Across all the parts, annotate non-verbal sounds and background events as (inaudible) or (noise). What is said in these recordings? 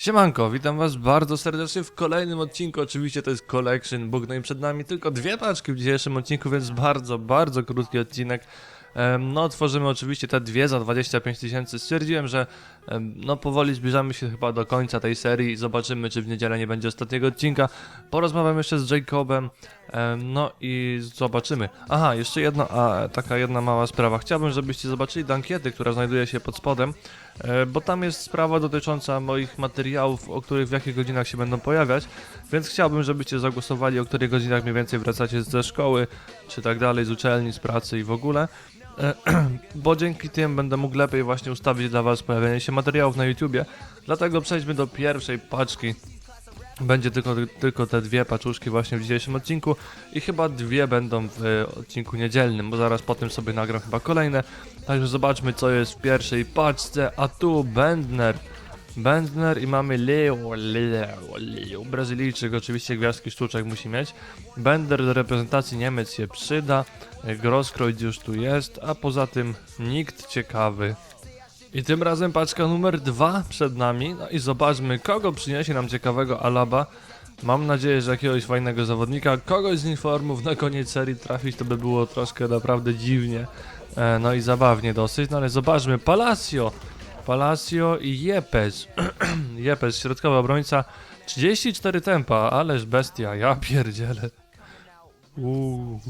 Siemanko, witam was bardzo serdecznie w kolejnym odcinku, oczywiście to jest Collection Book, no i przed nami tylko dwie paczki w dzisiejszym odcinku, więc bardzo, bardzo krótki odcinek. No, tworzymy oczywiście te dwie za 25 tysięcy. Stwierdziłem, że no powoli zbliżamy się chyba do końca tej serii. Zobaczymy, czy w niedzielę nie będzie ostatniego odcinka. Porozmawiam jeszcze z Jacobem. No i zobaczymy. Aha, jeszcze jedna, a, taka jedna mała sprawa. Chciałbym, żebyście zobaczyli do ankiety, która znajduje się pod spodem, e, bo tam jest sprawa dotycząca moich materiałów, o których w jakich godzinach się będą pojawiać, więc chciałbym, żebyście zagłosowali, o których godzinach mniej więcej wracacie ze szkoły, czy tak dalej, z uczelni, z pracy i w ogóle. E, (clears throat) bo dzięki tym będę mógł lepiej właśnie ustawić dla Was pojawienie się materiałów na YouTubie. Dlatego przejdźmy do pierwszej paczki. Będzie tylko, tylko te dwie paczuszki właśnie w dzisiejszym odcinku i chyba dwie będą w e, odcinku niedzielnym, bo zaraz po tym sobie nagram chyba kolejne. Także zobaczmy co jest w pierwszej paczce, a tu Bendner. Bendner i mamy Leo, Leo, Leo, Brazylijczyk, oczywiście gwiazdki sztuczek musi mieć. Bender do reprezentacji Niemiec się przyda, Grosskreutz już tu jest, a poza tym nikt ciekawy. I tym razem paczka numer dwa przed nami, no i zobaczmy kogo przyniesie nam ciekawego Alaba. Mam nadzieję, że jakiegoś fajnego zawodnika, kogoś z informów na koniec serii trafić, to by było troszkę naprawdę dziwnie, e, no i zabawnie dosyć, no ale zobaczmy, Palacio, Palacio i Jepes, (clears throat) Jepes, środkowy obrońca, 34 tempa, ależ bestia, ja (laughs) pierdzielę. Uuu.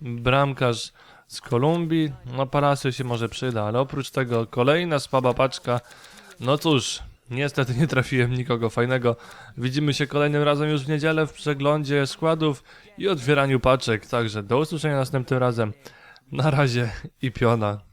Bramkarz z Kolumbii, no Palacio się może przyda, ale oprócz tego kolejna słaba paczka, no cóż, niestety nie trafiłem nikogo fajnego. Widzimy się kolejnym razem już w niedzielę w przeglądzie składów i otwieraniu paczek, także do usłyszenia następnym razem. Na razie i piona.